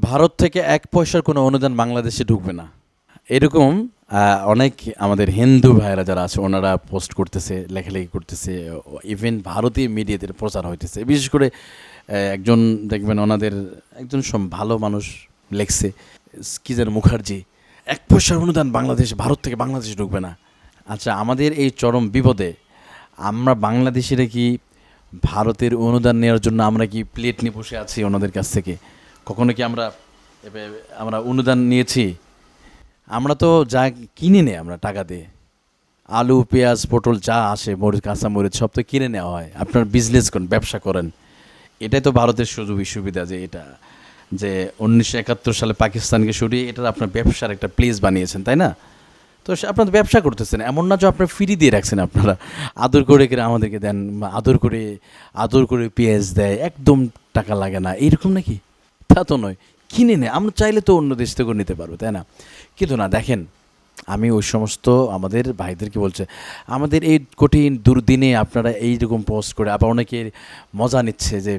ভারত থেকে এক পয়সার কোনো অনুদান বাংলাদেশে ঢুকবে না। এরকম অনেক আমাদের হিন্দু ভাইয়েরা যারা আছে, ওনারা পোস্ট করতেছে, লেখালেখি করতেছে ইভেন ভারতীয় মিডিয়াতে প্রচার হইতেছে। বিশেষ করে একজন, দেখবেন ওনাদের একজন সম- ভালো মানুষ লেখছে কি যেন মুখার্জি, এক পয়সার অনুদান বাংলাদেশ, ভারত থেকে বাংলাদেশে ঢুকবে না। আচ্ছা আমাদের এই চরম বিপদে আমরা বাংলাদেশিরা কি ভারতের অনুদান নেওয়ার জন্য আমরা কি প্লেট নিয়ে বসে আছি ওনাদের কাছ থেকে? কখনো কি আমরা আমরা অনুদান নিয়েছি? আমরা তো যা কিনে নেই আমরা টাকা দিয়ে। আলু, পেঁয়াজ, পটল যা আসে, মরিচ, কাঁচা মরিচ সব তো কিনে নেওয়া হয়। আপনার বিজনেস করেন, ব্যবসা করেন। এটাই তো ভারতের সুযোগ সুবিধা যে এটা, যে উনিশশো একাত্তর সালে পাকিস্তানকে সরিয়ে এটা আপনার ব্যবসার একটা প্লেস বানিয়েছেন, তাই না? তো আপনারা ব্যবসা করতেছেন, এমন না যে আপনার ফ্রি দিয়ে রাখছেন আপনারা। আদর করে করে আমাদেরকে দেন, আদর করে আদর করে পেঁয়াজ দেয়, একদম টাকা লাগে না। এইরকম নাকি? তা তো নয়, কিনে নেয় আমরা চাইলে তো অন্য দেশ থেকেও নিতে পারব, তাই না? কিন্তু না, দেখেন, আমি ওই সমস্ত আমাদের ভাইদেরকে বলছে, আমাদের এই কঠিন দুর্দিনে আপনারা এইরকম পোস্ট করে, আবার অনেকে মজা নিচ্ছে যে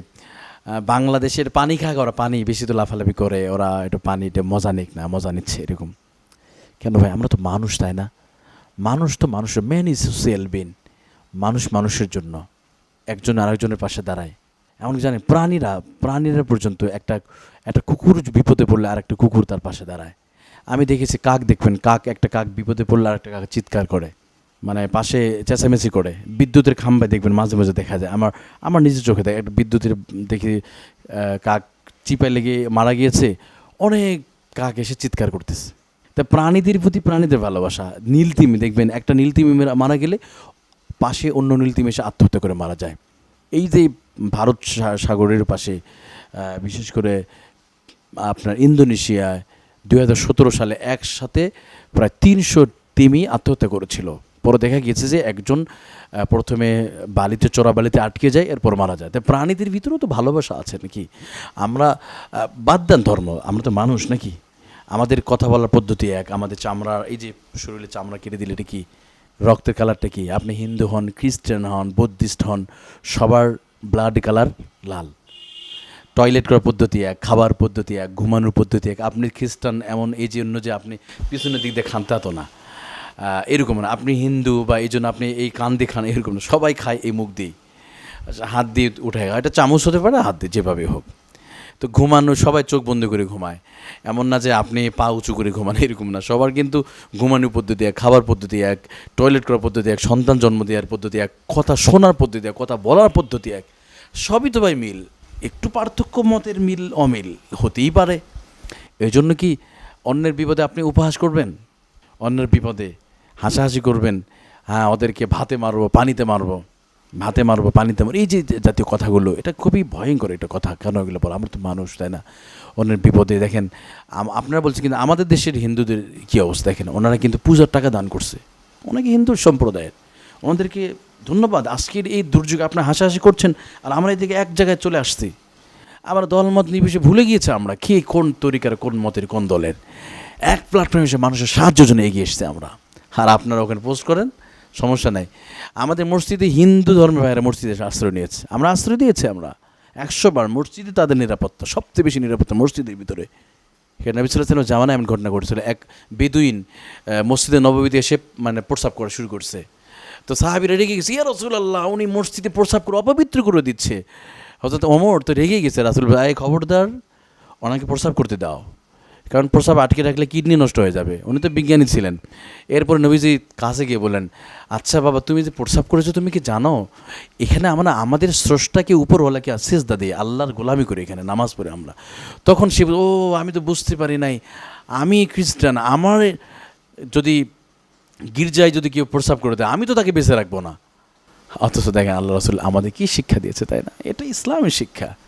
বাংলাদেশের পানি খাক ওরা পানি বেশি তো লাফালাফি করে, ওরা একটু পানিটা মজা নিক না, মজা নিচ্ছে এরকম। কেন ভাই, আমরা তো মানুষ, তাই না? মানুষ তো মানুষের মেন ইজ সোশ্যাল বিন মানুষ মানুষের জন্য। একজন আরেকজনের পাশে দাঁড়ায়। এমনকি জানেন প্রাণীরা প্রাণীরা পর্যন্ত একটা একটা কুকুর বিপদে পড়লে আর একটা কুকুর তার পাশে দাঁড়ায়। আমি দেখেছি কাক দেখবেন, কাক, একটা কাক বিপদে পড়লে আর একটা কাক চিৎকার করে মানে পাশে চেঁচামেচি করে। বিদ্যুতের খাম্বায় দেখবেন মাঝে মাঝে দেখা যায়। আমার আমার নিজের চোখে দেখে, একটা বিদ্যুতের দেখি কাক চিপায় লেগে মারা গিয়েছে, অনেক কাক এসে চিৎকার করতেছে। তা প্রাণীদের প্রতি প্রাণীদের ভালোবাসা, নীলতিমি, দেখবেন একটা নীলতিমি মারা গেলে পাশে অন্য নীলতিমি এসে আত্মহত্যা করে মারা যায়। এই যে ভারত সাগরের পাশে বিশেষ করে আপনার ইন্দোনেশিয়ায় দুই হাজার সতেরো সালে একসাথে প্রায় তিনশো তিমি আত্মহত্যা করেছিল। পরে দেখা গিয়েছে যে একজন প্রথমে বালিতে, চোরা বালিতে আটকে যায়, এরপর মারা যায়। তাই প্রাণীদের ভিতরেও তো ভালোবাসা আছে নাকি? আমরা বাদ ধর্ম, আমরা তো মানুষ নাকি? আমাদের কথা বলার পদ্ধতি এক, আমাদের চামড়া, এই যে শরীরে চামড়া কেটে দিলে এটা কি? রক্তের কালারটা কি? আপনি হিন্দু হন, খ্রিস্টান হন, বৌদ্ধিস্ট হন, সবার ব্লাড কালার লাল। টয়লেট করার পদ্ধতি এক খাবার পদ্ধতি এক ঘুমানোর পদ্ধতি এক। আপনি খ্রিস্টান এমন এই জন্য যে আপনি পিছনের দিক দিয়ে খান না। এরকম না। আপনি হিন্দু বা এই জন্য আপনি এই কান দিয়ে খান এরকম না। সবাই খায় এই মুখ দিয়ে আচ্ছা, হাত দিয়ে উঠে এটা চামচ হতে পারে হাত দিয়ে যেভাবে হোক। তো ঘুমানো, সবাই চোখ বন্ধ করে ঘুমায়। এমন না যে আপনি পা উঁচু করে ঘুমান, এরকম না। সবার কিন্তু ঘুমানোর পদ্ধতি এক, খাবার পদ্ধতি এক টয়লেট করার পদ্ধতি এক, সন্তান জন্ম দেওয়ার পদ্ধতি এক, কথা শোনার পদ্ধতি এক, কথা বলার পদ্ধতি এক। সবই তো ভাই মিল। একটু পার্থক্য মতের মিল অমিল হতেই পারে। এই জন্য কি অন্যের বিপদে আপনি উপহাস করবেন? অন্যের বিপদে হাসাহাসি করবেন? হ্যাঁ ওদেরকে ভাতে মারবো, পানিতে মারবো। ভাতে মারবো, পানিতে মারবো, এই যে জাতীয় কথাগুলো, এটা খুবই ভয়ঙ্কর এটা কথা, কেন এগুলো বলো? আমরা তো মানুষ, তাই না? অন্যের বিপদে, দেখেন আপনারা বলছেন কিন্তু আমাদের দেশের হিন্দুদের কী অবস্থা? দেখেন, ওনারা কিন্তু পূজার টাকা দান করছে। অনেকে হিন্দু সম্প্রদায়ের। ওনাদেরকে ধন্যবাদ, আজকের এই দুর্যোগে আপনার হাসাহাসি করছেন, আর আমরা এদিকে এক জায়গায় চলে আসছি। আবার দলমত নির্বিশেষে ভুলে গিয়েছে আমরা, কে কোন তরিকার, কোন মতের, কোন দলের। এক প্ল্যাটফর্মে এসে মানুষের সাহায্যের জন্য এগিয়ে এসছে আমরা। আর আপনারা ওখানে পোস্ট করেন সমস্যা নাই। আমাদের মসজিদে হিন্দু ধর্মের ভাইয়েরা মসজিদে আশ্রয় নিয়েছে। আমরা আশ্রয় দিয়েছি আমরা। একশো বার মসজিদে তাদের নিরাপত্তা, সবচেয়ে বেশি নিরাপত্তা মসজিদের ভিতরে। নবী সাল্লাহ জামানা এমন ঘটনা ঘটেছিল। এক বেদুইন মসজিদে নববীতে এসে মানে প্রস্রাব করা শুরু করছে। তো সাহাবিরা রেগে গেছে, ইয়া রসুল্লাহ উনি মসজিদে প্রস্রাব করে অপবিত্র করে দিচ্ছে। হজরত অমর তো রেগে গেছে রাসুল ভাই খবরদার, ওনাকে প্রস্রাব করতে দাও। কারণ প্রস্রাব আটকে রাখলে কিডনি নষ্ট হয়ে যাবে। উনি তো বিজ্ঞানী ছিলেন। এরপরে নবীজি কাছে গিয়ে বলেন আচ্ছা বাবা, তুমি যে প্রস্রাব করেছ, তুমি কি জানো? এখানে আমরা, আমাদের স্রষ্টাকে উপরওয়ালাকে সেজদা দিই, আল্লাহর গোলামি করি এখানে, নামাজ পড়ে আমরা। তখন সে ও, আমি তো বুঝতে পারি নাই। আমি খ্রিস্টান, আমার যদি গির্জায় যদি কেউ প্রস্রাব করে দেয়, আমি তো তাকে বেঁচে রাখব না। অথচ দেখেন, আল্লাহ রসুল আমাদের কি শিক্ষা দিয়েছে, তাই না? এটা ইসলামের শিক্ষা।